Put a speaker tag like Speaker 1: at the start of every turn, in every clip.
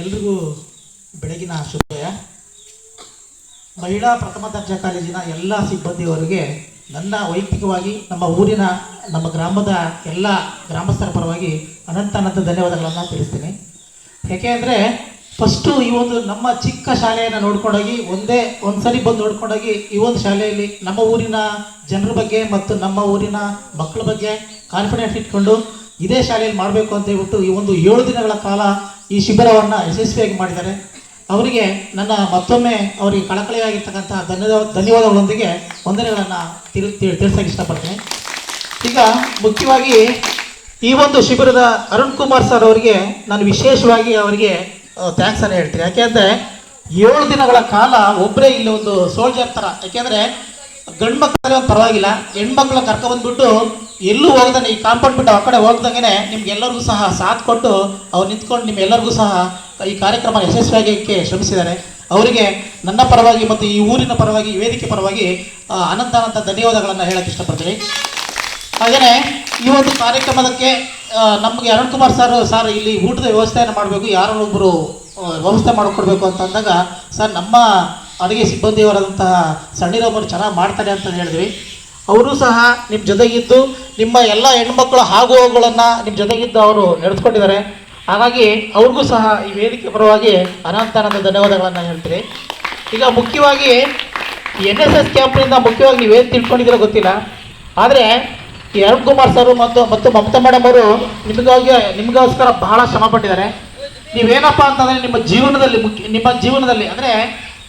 Speaker 1: ಎಲ್ರಿಗೂ ಬೆಳಗಿನ ಶುಭೋದಯ. ಮಹಿಳಾ ಪ್ರಥಮ ದರ್ಜೆ ಕಾಲೇಜಿನ ಎಲ್ಲ ಸಿಬ್ಬಂದಿಯವರಿಗೆ ನನ್ನ ವೈಯಕ್ತಿಕವಾಗಿ ನಮ್ಮ ಊರಿನ, ನಮ್ಮ ಗ್ರಾಮದ ಎಲ್ಲ ಗ್ರಾಮಸ್ಥರ ಪರವಾಗಿ ಅನಂತ ಅನಂತ ಧನ್ಯವಾದಗಳನ್ನು ತಿಳಿಸ್ತೀನಿ. ಯಾಕೆ ಅಂದರೆ ಫಸ್ಟು ಈ ಒಂದು ನಮ್ಮ ಚಿಕ್ಕ ಶಾಲೆಯನ್ನು ನೋಡ್ಕೊಂಡೋಗಿ, ಒಂದೇ ಒಂದ್ಸರಿ ಬಂದು ನೋಡ್ಕೊಂಡೋಗಿ ಈ ಒಂದು ಶಾಲೆಯಲ್ಲಿ ನಮ್ಮ ಊರಿನ ಜನರ ಬಗ್ಗೆ ಮತ್ತು ನಮ್ಮ ಊರಿನ ಮಕ್ಕಳ ಬಗ್ಗೆ ಕಾನ್ಫಿಡೆನ್ಸ್ ಇಟ್ಕೊಂಡು ಇದೇ ಶಾಲೆಯಲ್ಲಿ ಮಾಡಬೇಕು ಅಂತ ಹೇಳ್ಬಿಟ್ಟು ಈ ಒಂದು ಏಳು ದಿನಗಳ ಕಾಲ ಈ ಶಿಬಿರವನ್ನು ಯಶಸ್ವಿಯಾಗಿ ಮಾಡಿದ್ದಾರೆ. ಅವರಿಗೆ ನನ್ನ ಮತ್ತೊಮ್ಮೆ ಅವರಿಗೆ ಕಳಕಳಿಯಾಗಿರ್ತಕ್ಕಂಥ ಧನ್ಯವಾದ, ಧನ್ಯವಾದಗಳೊಂದಿಗೆ ವಂದನೆಗಳನ್ನು ತಿಳಿ ತಿಳಿಸೋಕೆ ಇಷ್ಟಪಡ್ತೀನಿ. ಈಗ ಮುಖ್ಯವಾಗಿ ಈ ಒಂದು ಶಿಬಿರದ ಅರುಣ್ ಕುಮಾರ್ ಸರ್ ಅವರಿಗೆ ನಾನು ವಿಶೇಷವಾಗಿ ಅವರಿಗೆ ಥ್ಯಾಂಕ್ಸ್ ಅನ್ನ ಹೇಳ್ತೀನಿ. ಯಾಕೆಂದರೆ ಏಳು ದಿನಗಳ ಕಾಲ ಒಬ್ಬರೇ ಇಲ್ಲಿ ಒಂದು ಸೋಲ್ಜರ್ ಥರ ಯಾಕೆಂದರೆ ಗಂಡು ಮಕ್ಕಳು ಒಂದು ಪರವಾಗಿಲ್ಲ, ಹೆಣ್ಮಕ್ಳನ್ನ ಕರ್ಕೊಬಂದ್ಬಿಟ್ಟು ಎಲ್ಲೂ ಹೋಗ್ದಂಗೆ, ಈ ಕಾಂಪೌಂಡ್ ಬಿಟ್ಟು ಆ ಕಡೆ ಹೋಗ್ದಂಗೆ ನಿಮ್ಗೆಲ್ಲರಿಗೂ ಸಹ ಸಾಥ್ ಕೊಟ್ಟು ಅವ್ರು ನಿಂತ್ಕೊಂಡು ನಿಮ್ಮೆಲ್ಲರಿಗೂ ಸಹ ಈ ಕಾರ್ಯಕ್ರಮ ಯಶಸ್ವಿಯಾಗಕ್ಕೆ ಶ್ರಮಿಸಿದ್ದಾರೆ. ಅವರಿಗೆ ನನ್ನ ಪರವಾಗಿ ಮತ್ತು ಈ ಊರಿನ ಪರವಾಗಿ ವೇದಿಕೆ ಪರವಾಗಿ ಅನಂತಾನಂತ ಅನಂತ ಅನಂತ ಧನ್ಯವಾದಗಳನ್ನು ಹೇಳಕ್ಕೆ ಇಷ್ಟಪಡ್ತೀನಿ. ಹಾಗೆಯೇ ಈ ಒಂದು ಕಾರ್ಯಕ್ರಮದಕ್ಕೆ ನಮಗೆ ಅರುಣ್ ಕುಮಾರ್ ಸರ್ ಸರ್ ಇಲ್ಲಿ ಊಟದ ವ್ಯವಸ್ಥೆಯನ್ನು ಮಾಡಬೇಕು ಯಾರೋ ಒಬ್ಬರು ವ್ಯವಸ್ಥೆ ಮಾಡಿಕೊಡ್ಬೇಕು ಅಂತ ಅಂದಾಗ, ಸರ್ ನಮ್ಮ ಅಡುಗೆ ಸಿಬ್ಬಂದಿಯವರಾದಂತಹ ಸಣ್ಣೀರೊಬ್ಬರು ಚೆನ್ನಾಗಿ ಮಾಡ್ತಾರೆ ಅಂತ ಹೇಳಿದ್ವಿ. ಅವರು ಸಹ ನಿಮ್ಮ ಜೊತೆಗಿದ್ದು, ನಿಮ್ಮ ಎಲ್ಲ ಹೆಣ್ಮಕ್ಳ ಹಾಗುಹೋಗುಗಳನ್ನು ನಿಮ್ಮ ಜೊತೆಗಿದ್ದು ಅವರು ನಡೆಸ್ಕೊಂಡಿದ್ದಾರೆ ಹಾಗಾಗಿ ಅವ್ರಿಗೂ ಸಹ ಈ ವೇದಿಕೆ ಪರವಾಗಿ ಅನಂತ ಅನಂತ ಧನ್ಯವಾದಗಳನ್ನು ಹೇಳ್ತೀರಿ ಈಗ ಮುಖ್ಯವಾಗಿ ಎನ್ ಎಸ್ ಎಸ್ ಕ್ಯಾಂಪ್ನಿಂದ ಮುಖ್ಯವಾಗಿ ನೀವೇನು ತಿಳ್ಕೊಂಡಿದ್ದೀರೋ ಗೊತ್ತಿಲ್ಲ. ಆದರೆ ಈ ಅರುಣ್ ಕುಮಾರ್ ಸರ್ ಮತ್ತು ಮತ್ತು ಮಮತಾ ಮೇಡಮ್ ಅವರು ನಿಮಗಾಗಿ, ನಿಮಗೋಸ್ಕರ ಬಹಳ ಶ್ರಮಪಟ್ಟಿದ್ದಾರೆ ನೀವೇನಪ್ಪ ಅಂತಂದರೆ ನಿಮ್ಮ ಜೀವನದಲ್ಲಿ ಮುಖ್ಯ, ನಿಮ್ಮ ಜೀವನದಲ್ಲಿ, ಅಂದರೆ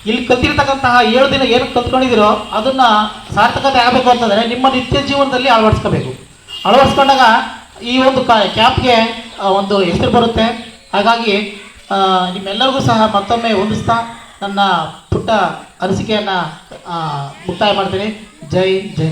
Speaker 1: ಇಲ್ಲಿ ಕಲ್ತಿರ್ತಕ್ಕಂತಹ ಏಳು ದಿನ ಏನು ಕಲ್ತ್ಕೊಂಡಿದ್ದೀರೋ ಅದನ್ನು ಸಾರ್ಥಕತೆ ಆಗಬೇಕು ಅಂತಂದರೆ ನಿಮ್ಮ ನಿತ್ಯ ಜೀವನದಲ್ಲಿ ಅಳವಡಿಸ್ಕೋಬೇಕು. ಅಳವಡಿಸ್ಕೊಂಡಾಗ ಈ ಒಂದು ಕ, ಕ್ಯಾಪ್ಗೆ ಒಂದು ಹೆಸರು ಬರುತ್ತೆ. ಹಾಗಾಗಿ ನಿಮ್ಮೆಲ್ಲರಿಗೂ ಸಹ ಮತ್ತೊಮ್ಮೆ ಹೊಂದಿಸ್ತಾ ನನ್ನ ಪುಟ್ಟ ಅನಿಸಿಕೆಯನ್ನು ಮುಕ್ತಾಯ ಮಾಡ್ತೀನಿ. ಜೈ ಜೈ